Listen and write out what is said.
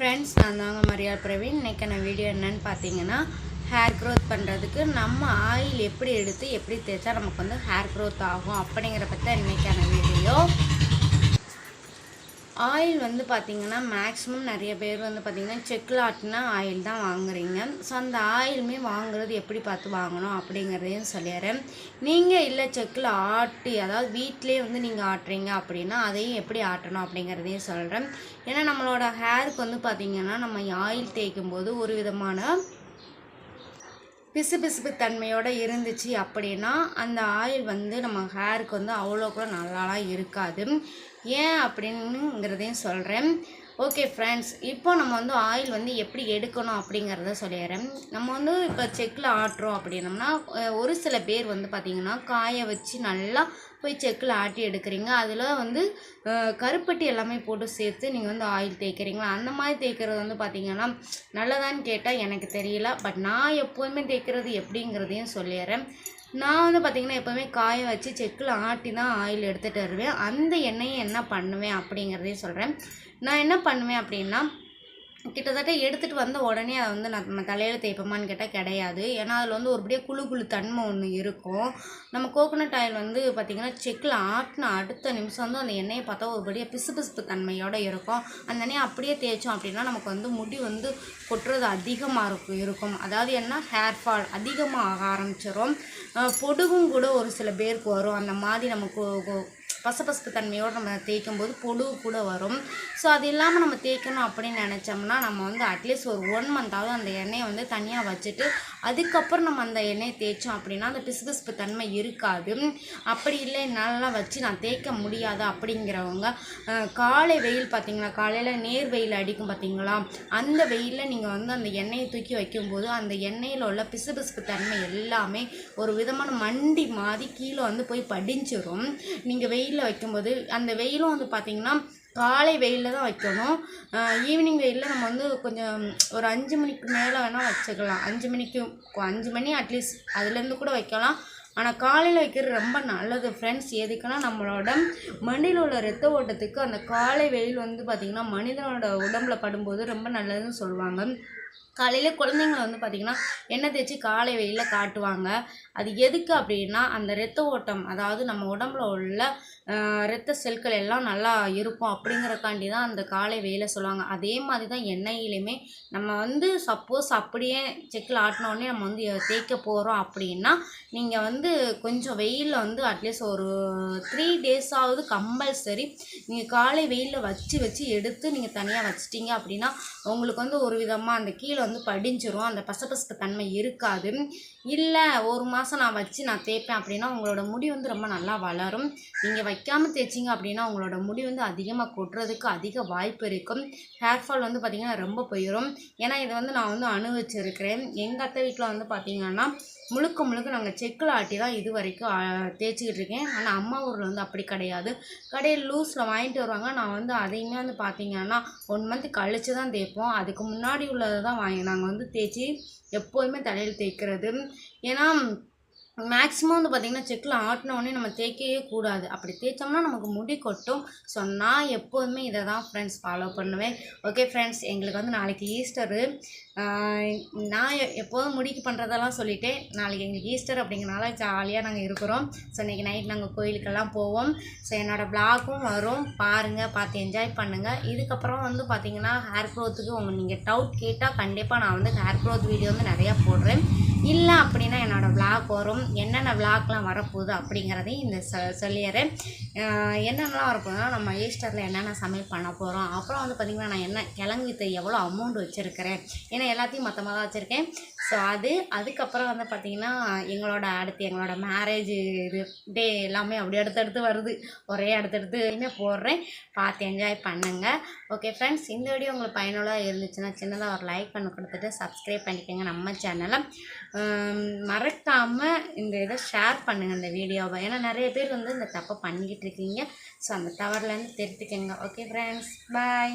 Friends நான் தாங்க மரியாள் பிரவீன். இன்றைக்கான வீடியோ என்னன்னு பார்த்தீங்கன்னா ஹேர் க்ரோத் பண்ணுறதுக்கு நம்ம ஆயில் எப்படி எடுத்து எப்படி தேய்ச்சா நமக்கு வந்து ஹேர் க்ரோத் ஆகும் அப்படிங்கிற பற்றி இன்றைக்கான வீடியோ ஆயில் வந்து பார்த்திங்கன்னா மேக்ஸிமம் நிறைய பேர் வந்து பார்த்திங்கன்னா செக்கில் ஆட்டினா ஆயில் தான் வாங்குறீங்க. ஸோ அந்த ஆயிலுமே வாங்குறது எப்படி பார்த்து வாங்கணும் அப்படிங்கிறதையும் சொல்லிடுறேன். நீங்கள் இல்லை செக்கில் ஆட்டி அதாவது வீட்டிலே வந்து நீங்கள் ஆட்டுறீங்க அப்படின்னா அதையும் எப்படி ஆட்டணும் அப்படிங்கிறதையும் சொல்கிறேன் ஏன்னா நம்மளோட ஹேருக்கு வந்து பார்த்திங்கன்னா நம்ம ஆயில் தேய்க்கும் போது ஒரு விதமான பிசுபிசுப்பு தன்மையோடு இருந்துச்சு அப்படின்னா அந்த ஆயில் வந்து நம்ம ஹேருக்கு வந்து அவ்வளோ கூட நல்லாலாம் இருக்காது. ஏன் அப்படின்னுங்கிறதையும் சொல்கிறேன் ஓகே ஃப்ரெண்ட்ஸ் இப்போ நம்ம வந்து ஆயில் வந்து எப்படி எடுக்கணும் அப்படிங்கிறத சொல்லிடுறேன். நம்ம வந்து இப்போ செக்கில் ஆட்டுறோம் அப்படின்னம்னா ஒரு சில பேர் வந்து பார்த்திங்கன்னா காய வச்சு நல்லா போய் செக்கில் ஆட்டி எடுக்கிறீங்க. அதில் வந்து கருப்பட்டி எல்லாமே போட்டு சேர்த்து நீங்கள் வந்து ஆயில் தேய்க்கிறீங்களா? அந்த மாதிரி தேய்க்கிறது வந்து பார்த்திங்கன்னா நல்லதான்னு கேட்டால் எனக்கு தெரியல. பட் நான் எப்போதுமே தேய்க்கிறது எப்படிங்கிறதையும் சொல்லிடுறேன். நான் வந்து பார்த்திங்கன்னா எப்போவுமே காய வச்சு செக்கில் ஆட்டி தான் ஆயில் எடுத்துகிட்டு வருவேன். அந்த எண்ணெயை என்ன பண்ணுவேன் அப்படிங்கிறதையும் சொல்கிறேன் நான் என்ன பண்ணுவேன் அப்படின்னா கிட்டத்தட்ட எடுத்துகிட்டு வந்த உடனே அதை வந்து நான் நம்ம தலையில் தேய்ப்போமான்னு கேட்டால் கிடையாது. ஏன்னா அதில் வந்து ஒருபடியே குழு குழு தன்மை ஒன்று இருக்கும். நம்ம கோகோனட் ஆயில் வந்து பார்த்திங்கன்னா செக்கில் ஆட்டின அடுத்த நிமிஷம் வந்து அந்த எண்ணெயை பார்த்தா ஒருபடியே பிசு பிசுப்பு தன்மையோடு இருக்கும். அந்த எண்ணெயை அப்படியே தேய்ச்சோம் அப்படின்னா நமக்கு வந்து முடி வந்து கொட்டுறது அதிகமாக இருக்கும் இருக்கும். அதாவது என்ன? ஹேர் ஃபால் அதிகமாக ஆக ஆரம்பிச்சிடும் பொடுகும் கூட ஒரு சில பேருக்கு வரும். அந்த மாதிரி நமக்கு பசபசப்பு தன்மையோடு நம்ம தேய்க்கும் போது பொடுகு கூட வரும். ஸோ அது இல்லாமல் நம்ம தேய்க்கணும் அப்படின்னு நினச்சோம்னா நம்ம வந்து அட்லீஸ்ட் ஒரு ஒன் மந்தாவது அந்த எண்ணெயை வந்து தனியாக வச்சுட்டு அதுக்கப்புறம் நம்ம அந்த எண்ணெயை தேய்ச்சோம் அப்படின்னா அந்த பிசுபிசுப்பு தன்மை இருக்காது. அப்படி இல்லை என்னாலலாம் வச்சு நான் தேய்க்க முடியாது அப்படிங்கிறவங்க காலை வெயில் பார்த்திங்களா காலையில் நேர் வெயில் அடிக்கும் பார்த்தீங்களா அந்த வெயிலில் நீங்கள் வந்து அந்த எண்ணெயை தூக்கி வைக்கும்போது அந்த எண்ணெயில் உள்ள பிசுபிசுப்பு தன்மை எல்லாமே ஒரு விதமான மண்டி மாதிரி கீழே வந்து போய் படிஞ்சிடும் நீங்கள் வெயிலில் வைக்கும்போது அந்த வெயிலும் வந்து பார்த்திங்கன்னா காலை வெயிலில் தான் வைக்கணும். ஈவினிங் வெயிலில் நம்ம வந்து கொஞ்சம் ஒரு அஞ்சு மணிக்கு மேலே வேணால் வச்சுக்கலாம். அஞ்சு மணிக்கு அஞ்சு மணி அட்லீஸ்ட் அதுலேருந்து கூட வைக்கலாம். ஆனால் காலையில் வைக்கிறது ரொம்ப நல்லது ஃப்ரெண்ட்ஸ் எதுக்குன்னா நம்மளோட மண்ணில் உள்ள ரத்த ஓட்டத்துக்கு அந்த காலை வெயில் வந்து பார்த்திங்கன்னா மனிதனோட உடம்புல படும்போது ரொம்ப நல்லதுன்னு சொல்லுவாங்க. காலையில் குழந்தைங்கள வந்து பார்த்திங்கன்னா எண்ணெய் தேய்ச்சி காலை வெயிலில் காட்டுவாங்க. அது எதுக்கு அப்படின்னா அந்த இரத்த ஓட்டம் அதாவது நம்ம உடம்புல உள்ள ரத்த இரத்த செல்கள் எல்லாம் நல்லா இருக்கும் அப்படிங்கிறக்காண்டி தான் அந்த காலை வெயில சொல்லுவாங்க. அதே மாதிரி தான் எண்ணெயிலையுமே நம்ம வந்து சப்போஸ் அப்படியே செக்கில் ஆட்டினோடனே நம்ம வந்து தேய்க்க போகிறோம் அப்படின்னா நீங்கள் வந்து கொஞ்சம் வெயிலில் வந்து அட்லீஸ்ட் ஒரு த்ரீ டேஸாவது கம்பல்சரி நீங்கள் காலை வெயிலில் வச்சு வச்சு எடுத்து நீங்கள் தனியாக வச்சிட்டிங்க அப்படின்னா உங்களுக்கு வந்து ஒரு விதமாக அந்த கீழே வந்து படிஞ்சிரும். அந்த பசபசப்பு தன்மை இருக்காது. இல்லை ஒரு மாதம் நான் வச்சு நான் தேய்ப்பேன் அப்படின்னா உங்களோட முடி வந்து ரொம்ப நல்லா வளரும். நீங்கள் வைக்காமல் தேய்ச்சிங்க அப்படின்னா உங்களோட முடி வந்து அதிகமாக கொட்டுறதுக்கு அதிக வாய்ப்பு இருக்கும் ஹேர் ஃபால் வந்து பார்த்திங்கன்னா ரொம்ப போயிடும் ஏன்னா இதை வந்து நான் வந்து அனுபவிச்சிருக்கிறேன். எங்கள் அத்தை வீட்டில் வந்து பார்த்திங்கன்னா முழுக்க முழுக்க நாங்கள் செக்கில் ஆட்டி தான் இது வரைக்கும் தேய்ச்சிக்கிட்டு இருக்கேன். ஆனால் அம்மா ஊரில் வந்து அப்படி கிடையாது. கடையில் லூஸில் வாங்கிட்டு வருவாங்க. நான் வந்து அதையுமே வந்து பார்த்திங்கன்னா ஒன் மந்த் கழித்து தான் தேய்ப்போம். அதுக்கு முன்னாடி உள்ளதை தான் வாங்கி நாங்கள் வந்து தேய்ச்சி எப்போதுமே தலையில் தேய்க்கிறது. ஏன்னா மேக்ஸிமம் வந்து பார்த்திங்கன்னா செக்கில் ஆட்டினோடனே நம்ம தேய்க்கவே கூடாது. அப்படி தேய்ச்சோம்னா நமக்கு முடி கொட்டும். ஸோ நான் எப்போதுமே இதை தான் ஃப்ரெண்ட்ஸ் ஃபாலோ பண்ணுவேன். ஓகே ஃப்ரெண்ட்ஸ் எங்களுக்கு வந்து நாளைக்கு ஈஸ்டரு நான் எ- எப்போதும் முடிக்கு பண்ணுறதெல்லாம் சொல்லிவிட்டேன் நாளைக்கு எங்களுக்கு ஈஸ்டர் அப்படிங்கிறனால ஜாலியாக நாங்கள் இருக்கிறோம். ஸோ இன்றைக்கி நைட் நாங்கள் கோயிலுக்கெல்லாம் போவோம். ஸோ என்னோடய பிளாகும் வரும். பாருங்கள் பார்த்து என்ஜாய் பண்ணுங்கள் இதுக்கப்புறம் வந்து பார்த்திங்கன்னா ஹேர் க்ரோத்துக்கு உங்கள் நீங்கள் டவுட் கேட்டால் கண்டிப்பாக நான் வந்து ஹேர் க்ரோத் வீடியோ வந்து நிறையா போடுறேன். இல்லை அப்படின்னா என்னோடய பிளாக் வரும். என்னென்ன விளாக்லாம் வரப்போகுது அப்படிங்கிறதையும் இந்த சொ சொல்லிடுறேன். என்னென்னலாம் வரப்போகுதுன்னா நம்ம ஈஸ்டரில் என்னென்ன சமையல் பண்ண போகிறோம் அப்புறம் வந்து பார்த்திங்கன்னா நான் என்ன கிழங்கு வித்து எவ்வளோ அமௌண்ட் வச்சுருக்கிறேன்? ஏன்னா எல்லாத்தையும் மொத்தமாக தான் வச்சுருக்கேன். ஸோ அது அதுக்கப்புறம் வந்து பார்த்திங்கன்னா எங்களோட அடுத்து எங்களோட மேரேஜ் இது டே எல்லாமே அப்படி அடுத்தடுத்து வருது. ஒரே அடுத்தடுத்து போடுறேன். பார்த்து என்ஜாய் பண்ணுங்கள் ஓகே ஃப்ரெண்ட்ஸ் இந்த வீடியோ உங்களுக்கு பயனுள்ளதாக இருந்துச்சுன்னா சின்னதாக ஒரு லைக் பண்ணி கொடுத்துட்டு சப்ஸ்கிரைப் பண்ணிக்கோங்க நம்ம சேனலை மறக்காமல் இந்த இதை ஷேர் பண்ணுங்கள் இந்த வீடியோவை ஏன்னா நிறைய பேர் வந்து இந்த தப்பை பண்ணிக்கிட்டு இருக்கீங்க. ஸோ அந்த தவறுலேருந்து தெரிஞ்சுக்கோங்க. Okay friends bye